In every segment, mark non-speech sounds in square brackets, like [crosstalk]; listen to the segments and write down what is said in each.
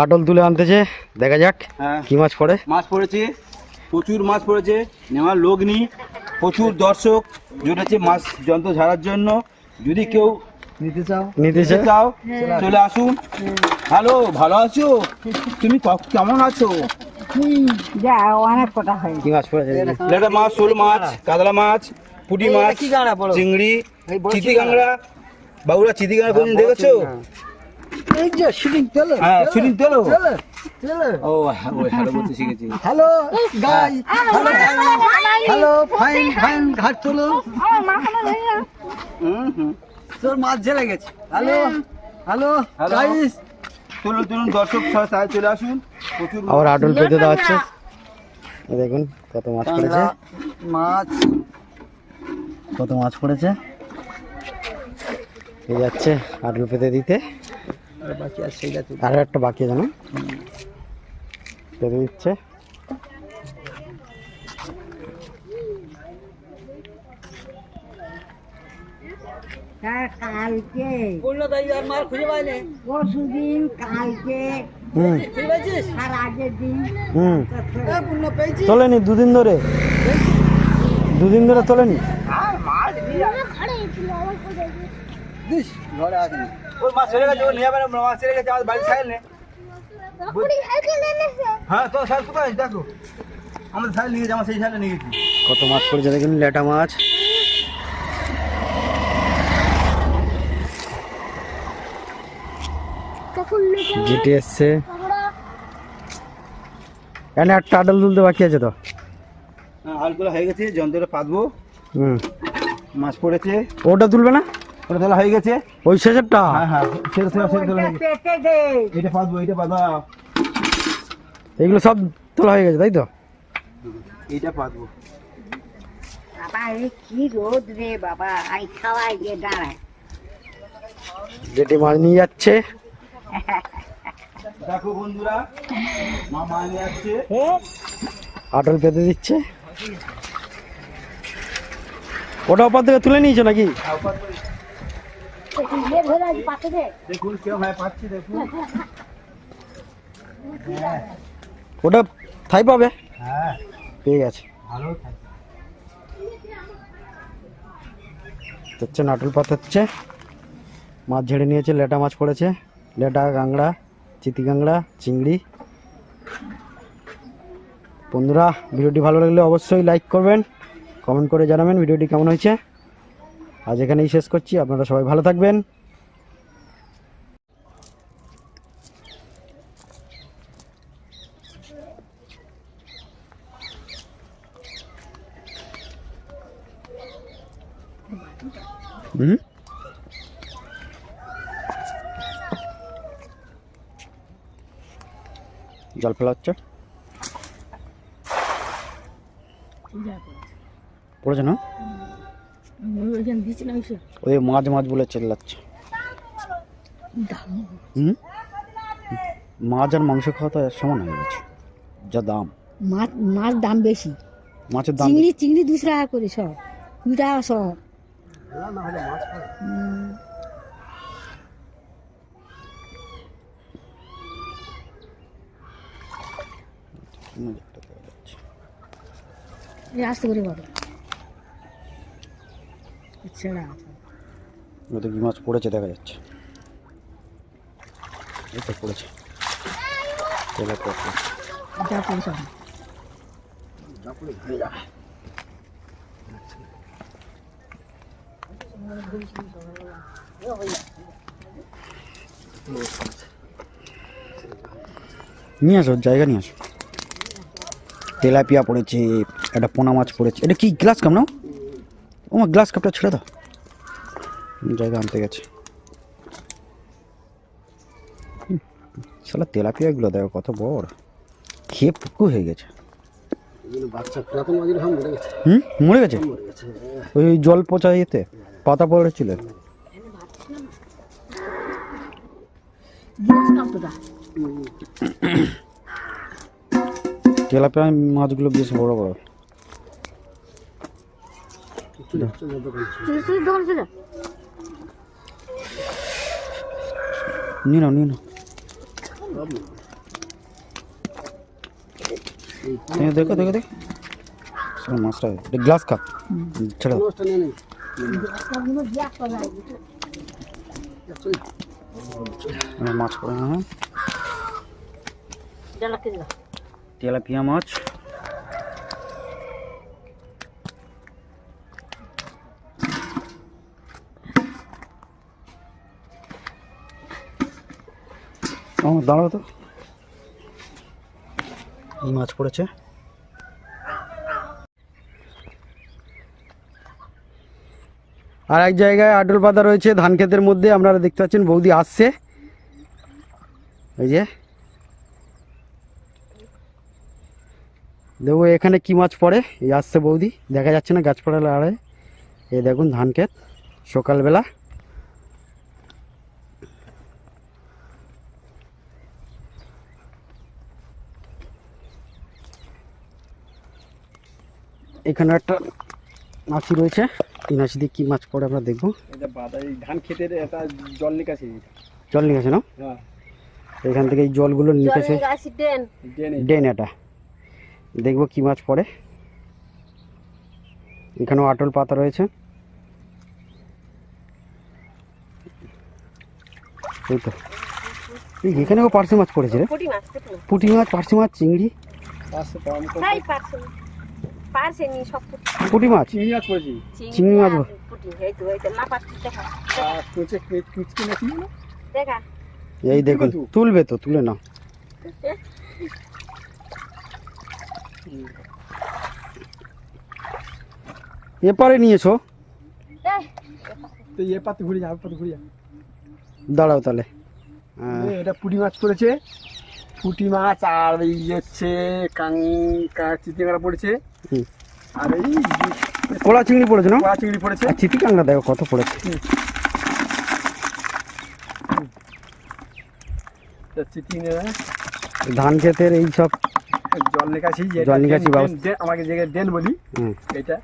আটল তুলে আনতেছে দেখা যাক হ্যাঁ। কি মাছ পড়ে। মাছ পড়েছে প্রচুর মাছ পড়েছে নেওয়ার লোক নেই প্রচুর দর্শক জুটেছে মাছ যন্ত্র ঝাড়ার জন্য। যদি কেউ নিতে চাও? নিতে চাও চলে আসুন। হ্যালো ভালো আছো? তুমি কেমন আছো? যা অনেক কটা হয় কি মাছ পড়েছে? লেটা মাছ শোল মাছ কাতলা মাছ পুঁটি মাছ? চিংড়ি চিতি কাঁকড়া বাবুরা চিতি কাঁকড়া কোনদিন দেখেছ? এই যে শুটিং চলো হ্যাঁ শুটিং তেলো চলো চলো ও হ্যাঁ, হ্যালো বলতে শিখেছি hello guy hello hello fine fine ঘাট চলো হুম হুম। তোর মাছ ঝেলে গেছে। Hello hello. গাইস চলুন চলুন দর্শক চলে আসুন। প্রচুর আবার আটল পেতে দেওয়া হচ্ছে দেখুন কত মাছ পড়েছে। মাছ। কত মাছ পড়েছে। এই যাচ্ছে আটল পেতে দিতে। আর বাকি আর সেইটা তো আরও একটা বাকি আছে না? পেতে দিচ্ছে। কালকে। বলল তাই আর মার খুঁজে পাইলে পরশু দিন কালকে। আগের দিন। হুম। এ পূর্ণ তোলেনি দুদিন ধরে? দুদিন ধরে তোলেনি? ঘরে আসেনি ওর গেছে ও নিয়ে যাবে না মাছ ছেড়ে গেছে আমাদের বাড়ি সাইল নে হ্যাঁ তো কোথায় দেখো। আমাদের নিয়ে গেছে আমার সেই সাইলে নিয়ে গেছি। কত মাছ পড়েছে দেখুন লেটা মাছ। জিটি এসছে। এখানে একটা আটল তুলতে বাকি আছে তো। হ্যাঁ হালগুলো হয়ে গেছে যন্ত্রটা পাতবো। হুম। মাছ পড়েছে। ওটা তুলবে না? ওটা তাহলে হয়ে গেছে। ওই শেষেরটা? হ্যাঁ হ্যাঁ সেটা সেটা সেটা তোলা হয়ে গেছে। এটা পাতবো এটা পাতবা এগুলো সব তোলা হয়ে গেছে তাই তো? এইটা পাতবো বাবা এ কি রোদ রে বাবা আই খাওয়াই গিয়ে দাঁড়ায়। যেটি মাছ নিয়ে যাচ্ছে। দেখো বন্ধুরা মা মা নিয়ে আসছে। আটল পেতে দিচ্ছে। ওটা ওপর থেকে তুলে নিয়েছো নাকি ইয়ে ধরে আজ পাতে দে দেখুন পাচ্ছি দেখুন। ওটা থাই পাবে? হ্যাঁ। পেয়ে গেছে ভালো হচ্ছে নাটুল পাত হচ্ছে। মাছ ঝেড়ে নিয়েছে লেটা মাছ পড়েছে। লেটা কাঁকড়া চিতি কাঁকড়া চিংড়ি। বন্ধুরা ভিডিওটি ভালো লাগলে অবশ্যই লাইক করবেন কমেন্ট করে জানাবেন ভিডিওটি কেমন হয়েছে। আজ এখানেই শেষ করছি আপনারা সবাই ভালো থাকবেন। হুম জল ফেলা হচ্ছে। পড়েছে না? ওই মাছ মাছ বলে চেল্লাচ্ছে। হুম? মাছ আর মাংস খাওয়া তো সমান হয়ে গেছে। যা দাম। মাছ মাছ দাম বেশি। মাছের দাম চিংড়ি চিংড়ি দুশো টাকা করে সব। কুড়ি টাকা সব। আস্তে করে বলো। ছেড়া ওতে কি মাছ পড়েছে দেখা যাচ্ছে। এই তো পড়েছে। তেলাপিয়া পড়েছে। যা নিয়ে আসো জায়গা নিয়ে আসো। তেলাপিয়া পড়েছে একটা পোনা মাছ পড়েছে। এটা কি গ্লাস কাপ না ও গ্লাস কাপটা ছেড়ে দাও। জায়গা আনতে গেছে। শালা তেলাপিয়াগুলো দেখো কত বড়। খেয়ে পুকু হয়ে গেছে। বাচ্চা মরে গেছে। হুম মরে গেছে? ওই জল পচা ইয়েতে? পাতা পড়েছিল জিজ্ঞেস তেলাপিয়া মাছগুলো বেশ বড় বড়। নিয়ে নাও নিয়ে নাও। দেখো দেখো দেখো। মাছটা গ্লাস কাপ ছেড়ে মাছ করে হ্যাঁ? তেলাপিয়া। মাছ। দাঁড়াও তো। এই মাছ পড়েছে। আর এক জায়গায় আটল পাতা রয়েছে, ধান ক্ষেতের মধ্যে, আপনারা দেখতে পাচ্ছেন, বৌদি আসছে। এই যে। দেখো, এখানে কি মাছ পড়ে? এই আসছে বৌদি, দেখা যাচ্ছে না গাছপালা আড়ে এই দেখুন, ধান ক্ষেত, সকালবেলা। এখানে একটা মাছি রয়েছে। মাছি দিয়ে কী মাছ পড়ে আমরা দেখব। এটা বাদা এই ধান খেতের একটা জল নিকাশি জল নিকাছে না? হ্যাঁ। এখান থেকে এই জলগুলো নিকাছে ড্রেনে। ডেন এটা। দেখব কি মাছ পড়ে। এখানেও আটল পাতা রয়েছে। এই তো। এই এখানেও পার্সে মাছ পড়েছে রে। পুঁটি মাছ পার্সে মাছ। চিংড়ি। পারছে নি সব পুঁটি মাছ? চিংড়ি মাছ পড়েছি চিংড়ি মাছ পুঁটি এই তো এই তো না পারছি দেখা। আর কুচে কুচকে নাকি দেখা। এই দেখুন তো? তুলবে তো তুলে নাও। এপারে নিয়েছো? তো এ পাতে ঘুরে যা পাতে ঘুরে যা দাঁড়াও তাহলে। হ্যাঁ, এটা পুঁটি মাছ করেছে। পুঁটি মাছ আর এই হচ্ছে কাঙ্কা চিচিঙ্গারা পড়েছে। আর এই কোলা চিংড়ি পড়েছে না? চিংড়ি পড়েছে। আর চিতি দেখো কত পড়েছে। ধান ক্ষেতের এই সব জল নিকাশি জল নিকাশি ব্যবস্থা। আমাকে যে ড্রেন বলি এটা।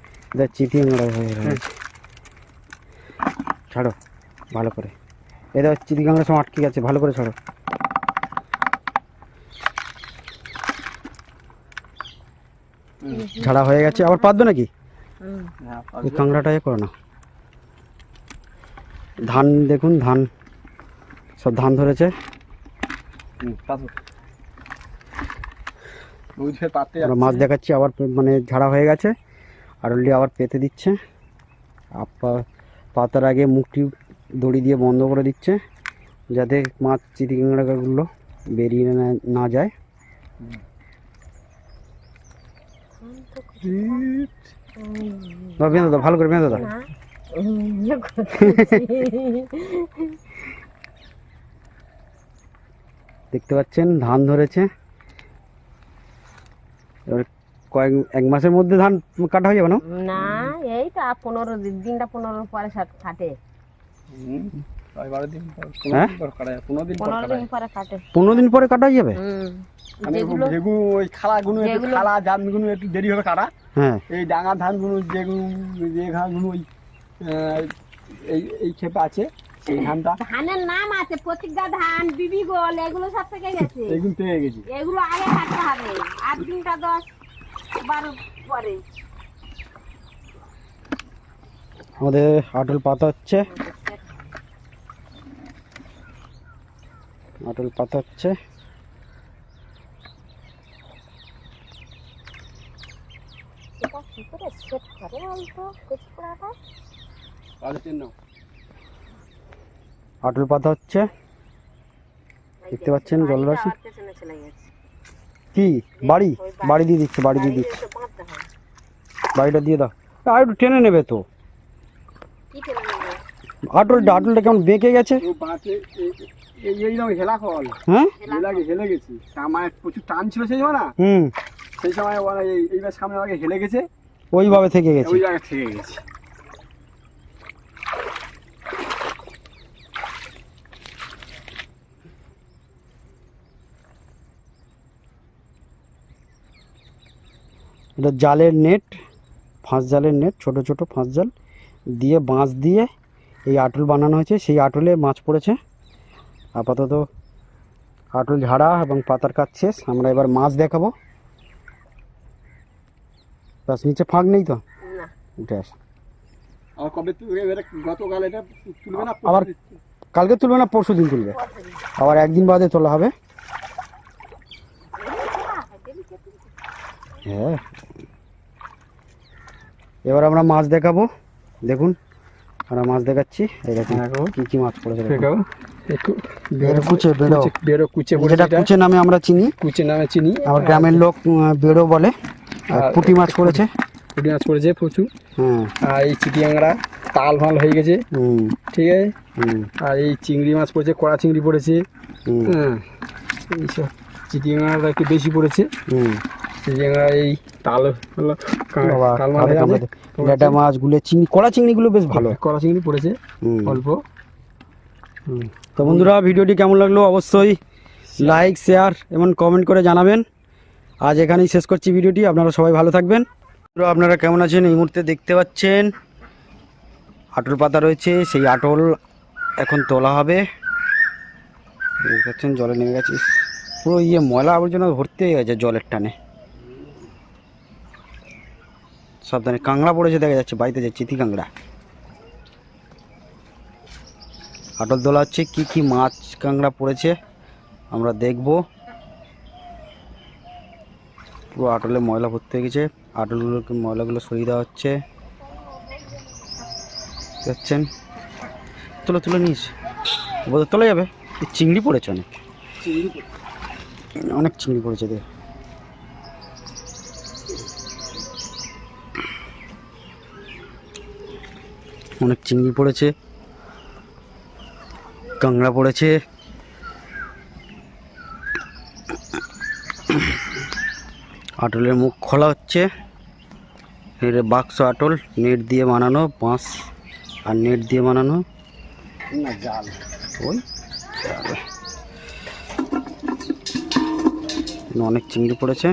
হয়ে রয়েছে ছাড়ো ভালো করে। এই দেখো চিতি সব আটকে গেছে ভালো করে ছাড়ো। ছাড়া হয়ে গেছে। আবার পাতবে নাকি? এই এ করো না। ধান দেখুন ধান। সব ধান ধরেছে। আমরা মাছ দেখাচ্ছি আবার মানে ঝাড়া হয়ে গেছে। আর অলরেডি আবার পেতে দিচ্ছে। আপা পাতার আগে মুখটি দড়ি দিয়ে বন্ধ করে দিচ্ছে যাতে মাছ চিটি কাঁকড়াগুলো বেরিয়ে না- না যায়। বা বেঁধে দাও ভালো করে বেঁধে দাও। দেখতে পাচ্ছেন ধান ধরেছে। এবার কয়েক এক মাসের মধ্যে ধান কাটা হয়ে যাবে না? না এই তো পনেরো দিন দিনটা পনেরো পরে কাটে? পনেরো দিন পর কাটা হয়ে যাবে? হুম। মানে যেগুলো ওই খালাগুলো একটু খালা ধানগুলো একটু দেরি হবে কাটা। হ্যাঁ। এই ডাঙা ধানগুলো যেগুলো যে ধানগুলো ওই এই এই ক্ষেপে আছে সেই ধানটা। ধানের নাম আছে প্রতিজ্ঞা ধান বিবি গোল এগুলো সব থেকে গেছে। [laughs] এগুলো পেয়ে গেছি। এগুলো আগে কাটতে হবে। আট দিনটা দশ বারো পরে। আমাদের আটল পাতা হচ্ছে। আটল পাতা হচ্ছে সেটা কি করে সেট করে অল্প কুচি পোড়াটা পাঁচের আটল পাতা হচ্ছে। দেখতে পাচ্ছেন জলরাশি? কি? বাড়ি? বাড়ি। দিয়ে দিচ্ছে বাড়ি দিয়ে দিচ্ছে। বাড়িটা দিয়ে দাও। আর একটু টেনে নেবে তো। কি টেনে নেবে? আটলটা আটলটা কেমন বেঁকে গেছে? ও এই- এই এই নাও হেলা হ্যাঁ? হেলে গেছি। আমার প্রচুর টান ছিল সেই সময় না? হুম। সেই সময় ওরা এই- এইবার সামনে আমাকে হেলে গেছে। ওইভাবে থেকে গেছে। ওই জায়গা থেকে গেছে। এটা জালের নেট ফাঁস জালের নেট ছোট ছোট ফাঁস জাল দিয়ে বাঁশ দিয়ে এই আটল বানানো হয়েছে। সেই আটলে মাছ পড়েছে। আপাতত আটল ঝাড়া এবং পাতার কাজ শেষ। আমরা এবার মাছ দেখাবো। ব্যাস নিচে ফাঁক নেই তো? না। উঠে আস আর কবে তুলবে? এবারে গতকাল এটা তুলবে না আবার কালকে তুলবে না পরশু দিন তুলবে? আবার একদিন বাদে তোলা হবে? হ্যাঁ। এবার আমরা মাছ দেখাবো। দেখুন আমরা মাছ দেখাচ্ছি। এই দেখুন কি কি মাছ পড়েছে দেখাও একটু বেরো কুচে বেরো। কুচে- বেরো কুচে যেটা কুচে নামে আমরা চিনি। কুচে নামে চিনি। আমার গ্রামের লোক উম, বেরো বলে। পুঁটি মাছ পড়েছে পুঁটি মাছ পড়েছে প্রচুর। হ্যাঁ আর এই চিটিয়াংড়া তাল ফাল হয়ে গেছে। ঠিক আছে? আর এই চিংড়ি মাছ পড়েছে কড়া চিংড়ি পড়েছে। হ্যাঁ এইসব চিটিয়াংড়া একটু বেশি পড়েছে। এই তাল হলো তাল মাছ কাঁদে আছে। কামড়ে দেয়। ল্যাটা মাছগুলো চিংড়ি কড়া চিংড়িগুলো বেশ ভালো। কড়া চিংড়ি পড়েছে। অল্প। তো বন্ধুরা ভিডিওটি কেমন লাগল অবশ্যই লাইক শেয়ার এবং কমেন্ট করে জানাবেন। আজ এখানেই শেষ করছি ভিডিওটি। আপনারা সবাই ভালো থাকবেন। আপনারা কেমন আছেন এই মুহূর্তে দেখতে পাচ্ছেন? আটল পাতা রয়েছে, সেই আটল এখন তোলা হবে। দেখতে জলে নেমে গেছে। পুরো ইয়ে ময়লা আবর্জনা ভর্তি হয়ে গেছে জলের টানে। সাবধানে, কাঁকড়া পড়েছে, দেখা যাচ্ছে, বাড়িতে যাচ্ছে, চিতি কাঁকড়া। আটল তোলা হচ্ছে, কী কী মাছ কাঁকড়া পড়েছে, আমরা দেখব। পুরো আটলে ময়লা ভর্তি হয়ে গেছে। আটলগুলোকে ময়লাগুলো সরিয়ে দেওয়া হচ্ছে। দেখছেন তুলে তুলে নিস। বোধহয় তোলা যাবে। চিংড়ি পড়েছে অনেক। অনেক চিংড়ি পড়েছে দেখ অনেক চিংড়ি পড়েছে। কাংড়া পড়েছে। আটলের মুখ খোলা হচ্ছে। এর বাক্স আটল নেট দিয়ে বানানো বাঁশ আর নেট দিয়ে বানানো। না জাল। ওই অনেক চিংড়ি পড়েছে।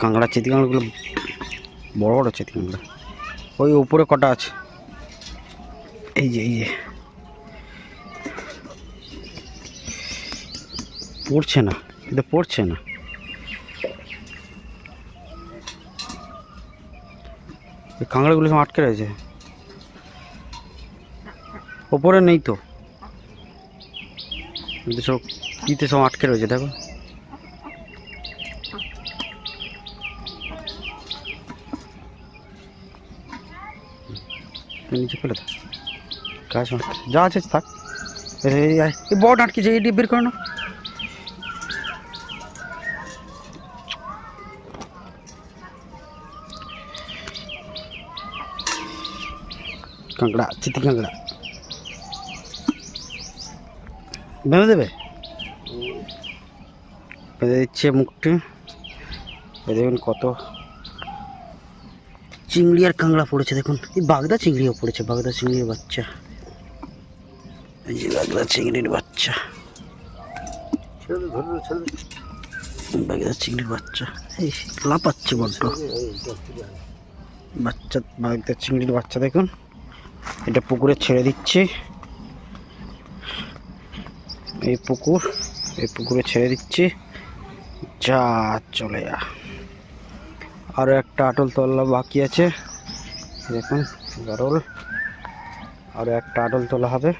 কাঁকড়া চেতি কাঁকড়াগুলো বড় বড় চেতি কাঁকড়া ওই উপরে কটা আছে? এই যে এই যে। পড়ছে না এটা পড়ছে না। কাঁকড়াগুলো সব আটকে রয়েছে। ওপরে নেই তো। সব কিতে সব আটকে রয়েছে, দেখো। নিচে ফেলে দাও। কাজ যা আছে, থাক। এই বড় আটকেছে এই বের করে না কাঁকড়া চিতি কাঁকড়া বেঁধে দেবে? বেঁধে দিচ্ছে মুখটি। দেখুন কত চিংড়ি আর কাঁকড়া পড়েছে, দেখুন। এই বাগদা চিংড়িও পড়েছে, বাগদা চিংড়ির বাচ্চা। এই যে বাগদা চিংড়ির বাচ্চা। বাগদা চিংড়ির বাচ্চা। এই লাপাচ্ছে বড্ড। বাচ্চা, বাগদা চিংড়ির বাচ্চা, দেখুন। এটা পুকুরে ছেড়ে দিচ্ছি। এই পুকুর, এই পুকুরে ছেড়ে দিচ্ছি। যা, চলে যা। আরও একটা আটল তোলা বাকি আছে। দেখুন, গারল। আরও একটা আটল তোলা হবে।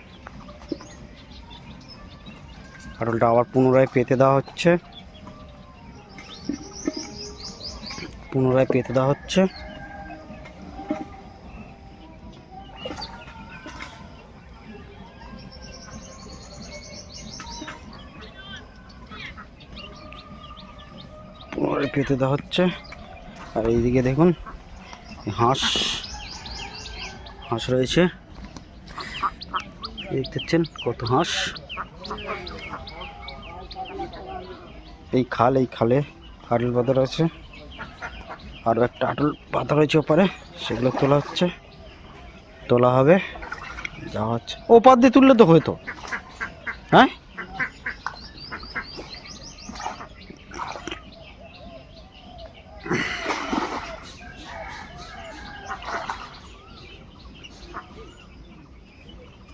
আটলটা আবার পুনরায় পেতে দেওয়া হচ্ছে। পুনরায় পেতে দেওয়া হচ্ছে। পেতে দেওয়া হচ্ছে। আর এইদিকে দেখুন, হাঁস হাঁস রয়েছে। এই দেখছেন কত হাঁস। এই খাল, এই খালে আটল পাতা রয়েছে। আরও একটা আটল পাতা রয়েছে ওপারে, সেগুলো তোলা হচ্ছে। তোলা হবে, যাওয়া হচ্ছে। ওপার দিয়ে তুললে তো হয়তো হ্যাঁ?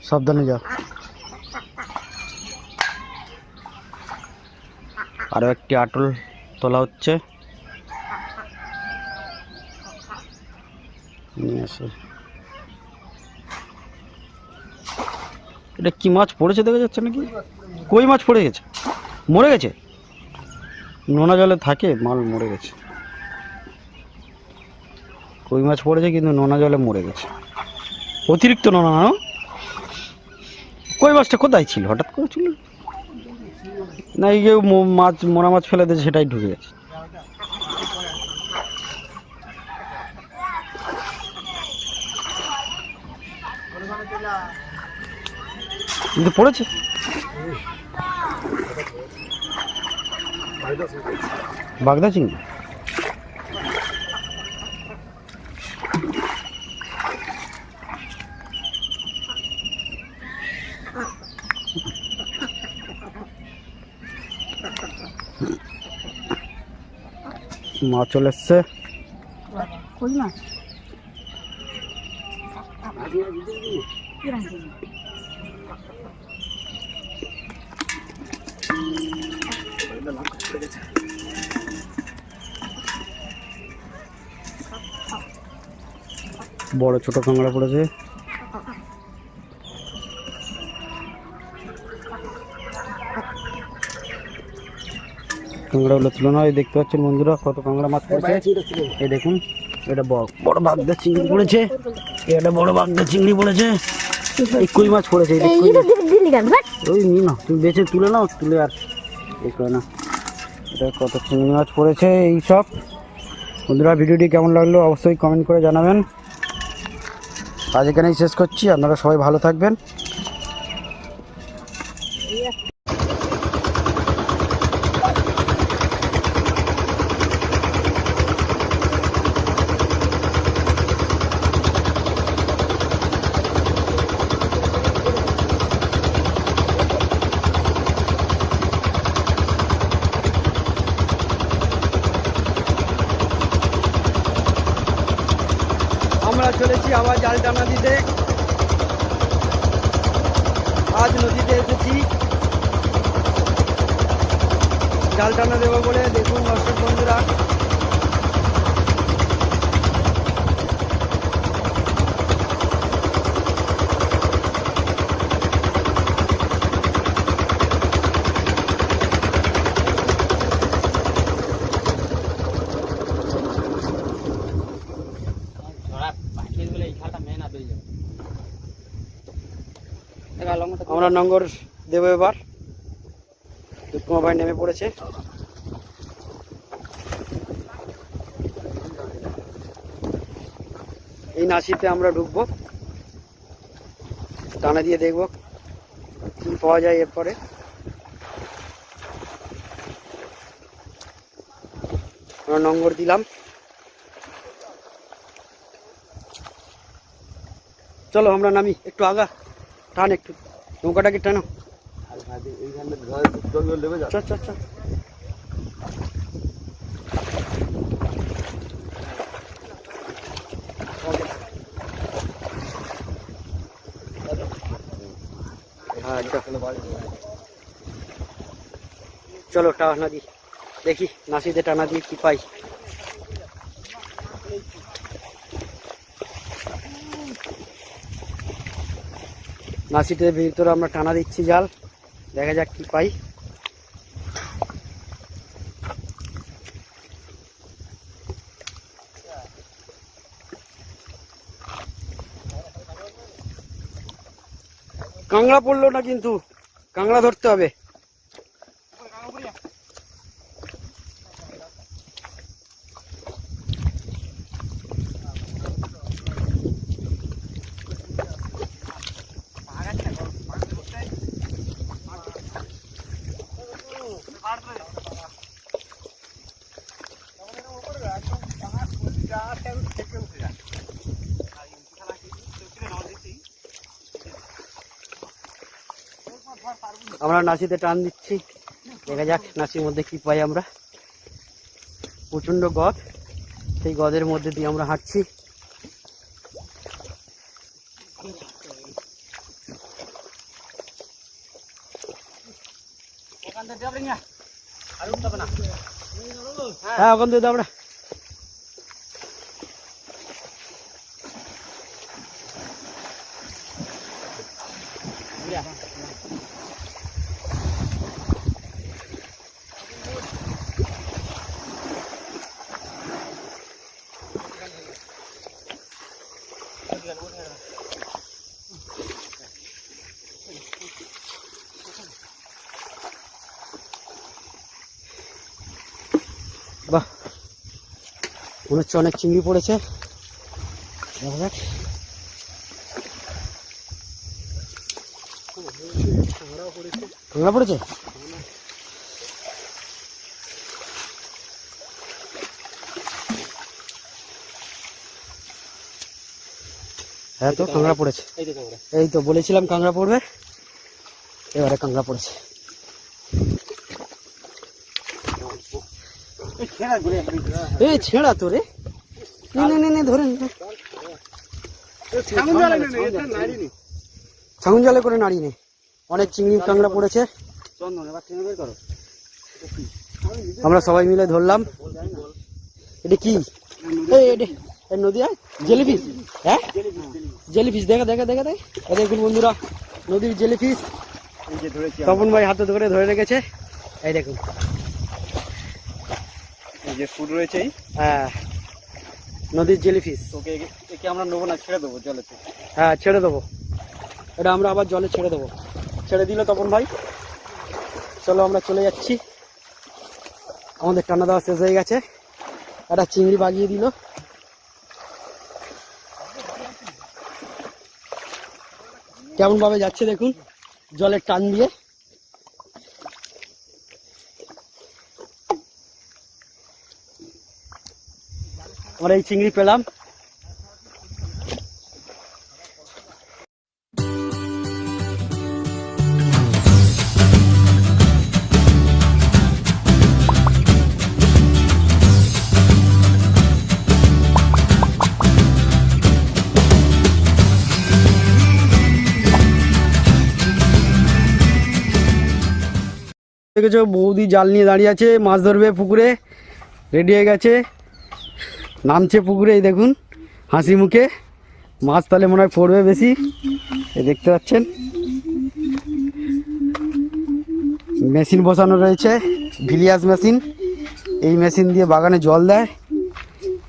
সাবধানে যাও। আরও একটি আটল তোলা হচ্ছে। এটা কি মাছ পড়েছে দেখা যাচ্ছে নাকি? কই মাছ পড়ে গেছে? মরে গেছে? নোনা জলে থাকে, মাল মরে গেছে। কই মাছ পড়েছে কিন্তু নোনা জলে মরে গেছে। অতিরিক্ত নোনা না? কই মাছটা কোথায় ছিল? হঠাৎ করে ছিল না, এই যে মাছ মোনা মাছ ফেলে দিয়েছে, সেটাই ঢুকে গেছে। কিন্তু পড়েছে? বাগদা চিংড়ি মাছ চলে এসছে। বড় ছোট কাঁকড়া পড়েছে। কাঁকড়াগুলো তুলনা হয়, দেখতে পাচ্ছেন বন্ধুরা কত কাঁকড়া মাছ পড়েছে। এই দেখুন, এটা বড় বাগদা চিংড়ি পড়েছে। এটা বড় বাগদা চিংড়ি পড়েছে। এই কই মাছ পড়েছে ওই নি তুমি বেছে তুলে নাও, তুলে আর এই করে না। এটা কত চিংড়ি মাছ পড়েছে, এই সব। বন্ধুরা, ভিডিওটি কেমন লাগল অবশ্যই কমেন্ট করে জানাবেন। আজ এখানেই শেষ করছি, আপনারা সবাই ভালো থাকবেন আমরা চলেছি আবার জাল টানা দিতে। আজ নদীতে এসেছি। জাল টানা দেবো বলে দেখুন দর্শক বন্ধুরা। নঙ্গর দেবো এবার। কুমার ভাই নেমে পড়েছে। এই নাসিতে আমরা ঢুকবো। টানা দিয়ে দেখব কি পাওয়া যায় এরপরে। আমরা নম্বর দিলাম। চলো আমরা নামি, একটু আগা, টান একটু। নৌকাটাকে টানো? চল চল চল। হ্যাঁ একদম। চলো টানা দি। দেখি নাসিতে টানা দিয়ে কি পাই। নাসিটের ভিতরে আমরা টানা দিচ্ছি জাল। দেখা যাক কি পাই। কাংড়া পড়ল না কিন্তু। কাংড়া ধরতে হবে। আমরা নাসিতে টান দিচ্ছি। দেখা যাক নাসির মধ্যে কি পাই আমরা। প্রচণ্ড গদ। সেই গদের মধ্যে দিয়ে আমরা হাঁটছি। হ্যাঁ ওখান থেকে দাবড়া মনে হচ্ছে অনেক চিংড়ি পড়েছে। দেখা যাক। কাঁকড়া পড়েছে? হ্যাঁ তো কাঁকড়া পড়েছে। এই তো বলেছিলাম কাঁকড়া পড়বে। এবারে কাঁকড়া পড়েছে। এই ছেঁড়া তো রে। নে নে নে ধরে নে ছাগুন জালে করে নাড়ি নে। অনেক চিংড়ি কাঁকড়া পড়েছে। আমরা সবাই মিলে ধরলাম। এটা কি? এই এটা এই নদী আর জেলিফিস হ্যাঁ? জেলিফিস দেখা দেখা দেখা দেখ। দেখুন বন্ধুরা নদীর জেলিফিস তপন ভাই হাতে ধরে ধরে রেখেছে। এই দেখুন। যে ফুড রয়েছে হ্যাঁ। নদীর জেলিফিস তোকে একে- আমরা নেব না ছেড়ে দেবো জলেতে। হ্যাঁ ছেড়ে দেবো। এটা আমরা আবার জলে ছেড়ে দেবো। ছেড়ে দিল তপন ভাই। চলো আমরা চলে যাচ্ছি। আমাদের টানা দেওয়া শেষ হয়ে গেছে। একটা চিংড়ি বাগিয়ে দিল। কেমন ভাবে যাচ্ছে দেখুন জলের টান দিয়ে। আমরা এই চিংড়ি পেলাম। দেখেছ, বৌদি জাল নিয়ে দাঁড়িয়ে আছে, মাছ ধরবে পুকুরে, রেডি হয়ে গেছে। নামছে পুকুরে এই দেখুন, হাসি মুখে। মাছ তাহলে মনে হয় পড়বে বেশি। দেখতে পাচ্ছেন। মেশিন বসানো রয়েছে, ভিলিয়াস মেশিন। এই মেশিন দিয়ে বাগানে জল দেয়।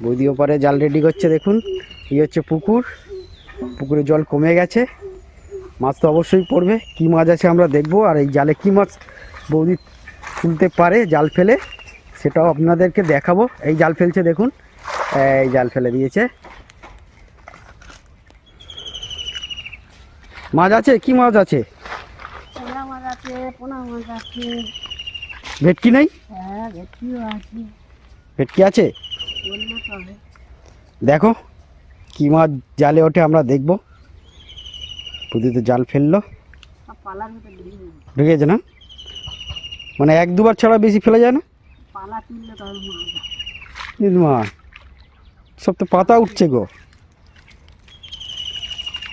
বৌদি ওপারে জাল রেডি করছে, দেখুন। এই হচ্ছে পুকুর। পুকুরে জল কমে গেছে। মাছ তো অবশ্যই পড়বে। কি মাছ আছে আমরা দেখব, আর এই জালে কি মাছ বৌদি তুলতে পারে জাল ফেলে, সেটাও আপনাদেরকে দেখাবো। এই জাল ফেলছে, দেখুন। এই জাল ফেলে দিয়েছে। মাছ আছে? কি মাছ আছে? ভেটকি নেই? হ্যাঁ ভেটকি আছে? দেখো কি মাছ জালে ওঠে আমরা দেখব। বৌদি তো জাল ফেলল। ঢুকেছে না? মানে এক দুবার ছাড়া বেশি ফেলা যায় না? পালা তুললে তখন মাছ মা। সব তো পাতা উঠছে গো।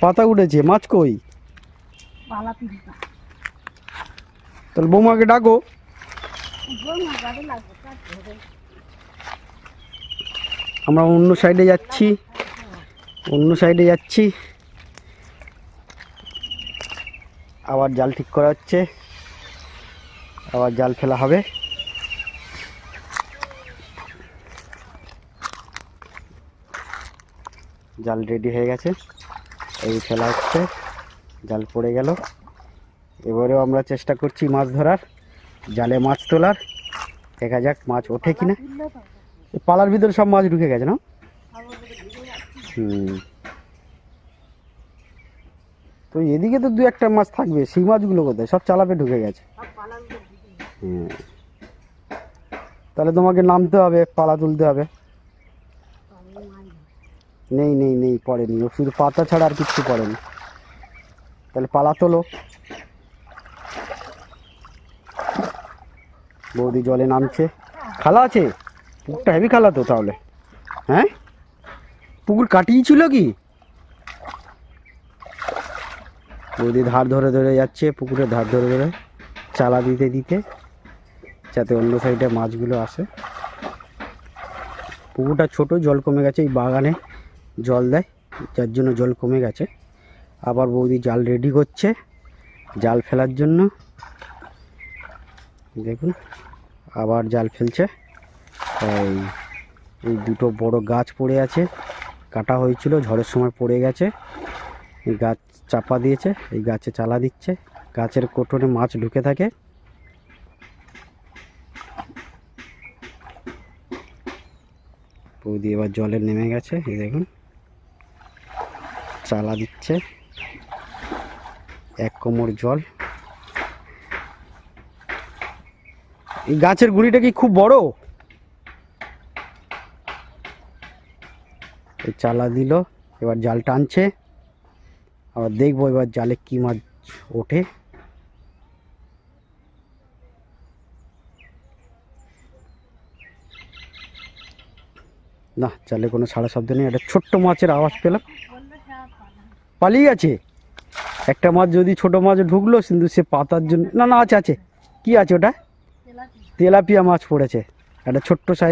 পাতা উঠেছে মাছ কই? তাহলে বৌমাকে ডাকো। আমরা অন্য সাইডে যাচ্ছি। অন্য সাইডে যাচ্ছি। আবার জাল ঠিক করা হচ্ছে। আবার জাল ফেলা হবে। জাল রেডি হয়ে গেছে। এই ফেলা হচ্ছে, জাল পড়ে গেল। এবারেও আমরা চেষ্টা করছি মাছ ধরার, জালে মাছ তোলার। দেখা যাক মাছ ওঠে কিনা। পালার ভিতরে সব মাছ ঢুকে গেছে, না? তো এদিকে তো দু একটা মাছ থাকবে, সেই মাছগুলো কোথায়? সব চালাপে ঢুকে গেছে। তাহলে তোমাকে নামতে হবে, পালা তুলতে হবে। নেই নেই নেই পড়েনি ও শুধু পাতা ছাড়া আর কিচ্ছু পড়েনি তাহলে পালা তোলো বৌদি জলে নামছে। খালা আছে? পুকুরটা হেভি খালা তো তাহলে। হ্যাঁ? পুকুর কাটিয়েছিল কি? বৌদি ধার ধরে ধরে যাচ্ছে পুকুরে, ধার ধরে ধরে চালা দিতে দিতে, যাতে অন্য সাইডে মাছগুলো আসে। পুকুরটা ছোট, জল কমে গেছে এই বাগানে। জল দেয়, যার জন্য জল কমে গেছে। আবার বৌদি জাল রেডি করছে, জাল ফেলার জন্য। দেখুন, আবার জাল ফেলছে। এই এই দুটো বড় গাছ পড়ে আছে। কাটা হয়েছিল, ঝড়ের সময় পড়ে গেছে। গাছ চাপা দিয়েছে, এই গাছে চালা দিচ্ছে। গাছের কোটরে মাছ ঢুকে থাকে। বৌদি এবার জলে নেমে গেছে, এই দেখুন। চালা দিচ্ছে। এক কোমর জল। এই গাছের গুড়িটা কি খুব বড়? চালা দিল, এবার জাল টানছে। আবার দেখব এবার জালে কি মাছ ওঠে। না, জালে কোনো সাড়া শব্দ নেই, একটা ছোট্ট মাছের আওয়াজ পেলাম। পালিয়ে গেছে? একটা মাছ যদি ছোট মাছ ঢুকলো কিন্তু সে পাতার জন্য না না আছে আছে। কি আছে ওটা? তেলাপিয়া। মাছ পড়েছে। একটা ছোট্ট সাইজ